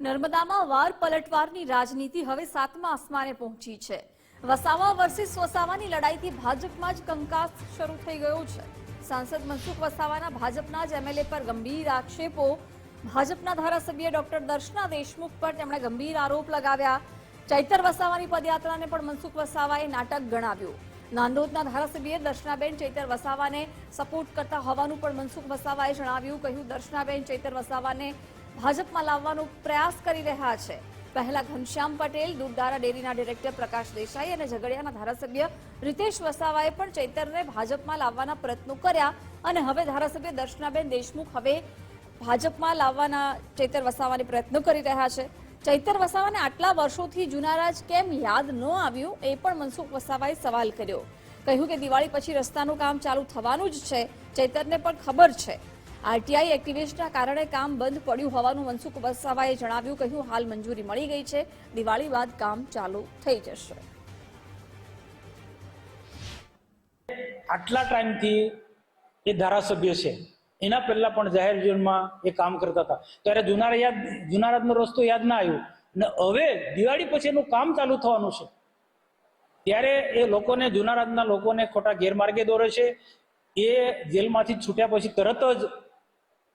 નર્મદામાં વાર પલટવારની રાજનીતિ હવે સાતમા આસમાને પહોંચી છે. વસાવા વર્સિસ વસાવાની લડાઈથી ભાજપમાં જ કંકાસ શરૂ થઈ ગયો છે. સાંસદ મનસુખ વસાવાના ભાજપના જ એમએલએ પર ગંભીર આક્ષેપો. ભાજપના ધારાસભ્ય ડોક્ટર દર્શના દેશમુખ પર તેમણે ગંભીર આરોપ લગાવ્યા. ચૈતર વસાવાની પદયાત્રાને પણ મનસુખ વસાવાએ નાટક ગણાવ્યું. નાંદોદના ધારાસભ્ય દર્શનાબેન ચૈતર વસાવાને સપોર્ટ કરતા હોવાનું પણ મનસુખ વસાવાએ જણાવ્યું. કહ્યું, દર્શનાબેન ચૈતર વસાવાને ભાજપમાં લાવવાનો પ્રયાસ કરી રહ્યા છે. પહેલા ઘનશ્યામ પટેલ દૂધદારા ડેરીના ડિરેક્ટર પ્રકાશ દેસાઈ અને ઝઘડિયાના ધારાસભ્ય રીતેશ વસાવાએ પણ ચૈતરને ભાજપમાં લાવવાના પ્રયત્નો કર્યા અને હવે ધારાસભ્ય દર્શનાબેન દેશમુખ હવે ભાજપમાં લાવવાના ચૈતર વસાવાને પ્રયત્નો કરી રહ્યા છે. ચૈતર વસાવાને આટલા વર્ષોથી જુનારાજ કેમ યાદ ન આવ્યું એ પણ મનસુખ વસાવાએ સવાલ કર્યો. કહ્યું કે દિવાળી પછી રસ્તાનું કામ ચાલુ થવાનું જ છે. ચૈતરને પણ ખબર છે. આરટીઆઈ એક્ટિવિસ્ટના કારણે કામ બંધ પડ્યું હોવાનું મનસુખ વસાવાએ જણાવ્યું, કહ્યું, હાલ મંજૂરી મળી ગઈ છે. દિવાળી બાદ કામ ચાલુ થઈ જશે. આટલા ટાઈમથી એ ધારાસભ્ય છે. એના પહેલા પણ જાહેર જીવનમાં એ કામ કરતા હતા. ત્યારે જુના યાદ જુનારાતનો રસ્તો યાદ ના આવ્યો. ને હવે દિવાળી પછી એનું કામ ચાલુ થવાનું છે. ત્યારે એ લોકોને જુનારાજના લોકોને ખોટા ગેરમાર્ગે દોરે છે. એ જેલમાંથી છૂટ્યા પછી તરત જ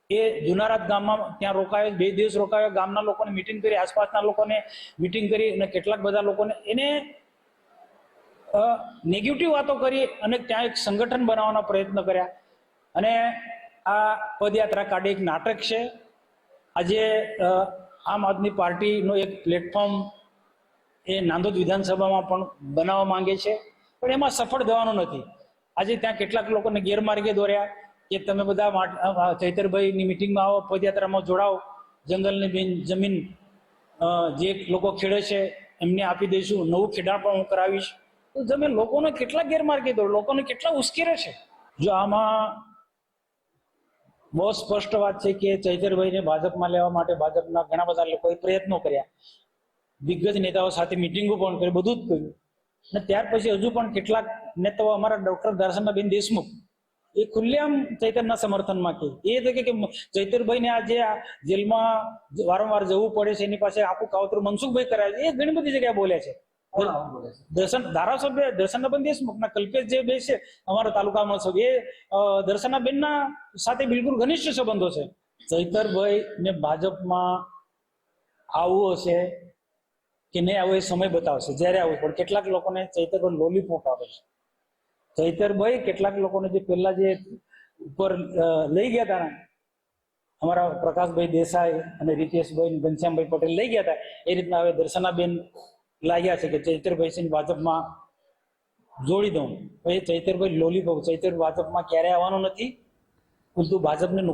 એ જુનારાત ગામમાં ત્યાં રોકાયો, બે દિવસ રોકાયો, ગામના લોકોને મિટિંગ કરી, આસપાસના લોકોને મિટિંગ કરી અને કેટલાક બધા લોકોને એને નેગેટિવ વાતો કરી અને ત્યાં એક સંગઠન બનાવવાના પ્રયત્ન કર્યા. અને આ પદયાત્રા કાઢી એક નાટક છે. આજે આમ આદમી પાર્ટીનો એક પ્લેટફોર્મ એ નાંદોદ વિધાનસભામાં પણ બનાવવા માંગે છે. પણ એમાં સફળ થવાનું નથી. આજે ત્યાં કેટલાક લોકોને ગેરમાર્ગે દોર્યા. કે તમે બધા ચૈતરભાઈની મિટિંગમાં આવો, પદયાત્રામાં જોડાઓ. જંગલની બેન જમીન જે લોકો ખેડે છે, એમને આપી દઈશું. નવું ખેડાણ પણ હું કરાવીશ. તો તમે લોકોને કેટલા ગેરમાર્ગે દો લોકોને કેટલા ઉશ્કેરે છે? જો આમાં બહુ સ્પષ્ટ વાત છે કે ચૈતરભાઈને ભાજપમાં લેવા માટે ભાજપના ઘણા બધા લોકોએ પ્રયત્નો કર્યા. દિગ્ગજ નેતાઓ સાથે મિટિંગો પણ કરી, બધું જ કર્યું. અને ત્યાર પછી હજુ પણ કેટલાક નેતાઓ અમારા ડોક્ટર દર્શનાબેન દેશમુખ એ ખુલ્લેઆમ ચૈતરના સમર્થનમાં કે. એ તો કે ચૈતરભાઈને આ જે આ જેલમાં વારંવાર જવું પડે છે એની પાસે આખું કાવતરું મનસુખભાઈ કરાવે છે એ ઘણી બધી જગ્યાએ બોલે છે. દર્શન ધારાસભ્ય દર્શનાબેન દેશમુખના કલ્પેશ જે બે છે અમારા તાલુકામાં સભ એ દર્શનાબેનના સાથે બિલકુલ ઘનિષ્ઠ સંબંધો છે. ચૈતરભાઈ ને ભાજપમાં આવવું હશે કે નહીં આવું એ સમય બતાવશે જ્યારે આવું પણ કેટલાક લોકોને ચૈતરભાઈ લોલીપોપ આવે છે. ચૈતરભાઈ કેટલાક લોકોને જે પહેલા જે ઉપર લઈ ગયા હતા અમારા પ્રકાશભાઈ દેસાઈ અને રીતેશભાઈ ઘનશ્યામભાઈ પટેલ લઈ ગયા હતા એ રીતના હવે દર્શનાબેન લાગ્યા છે કે ચૈતરભાઈ સિંહ ભાજપમાં જોડી દઉં. એ ચૈતરભાઈ લોલીપોપ, ચૈતર ભાજપમાં ક્યારે આવવાનું નથી. ઉલટું ભાજપને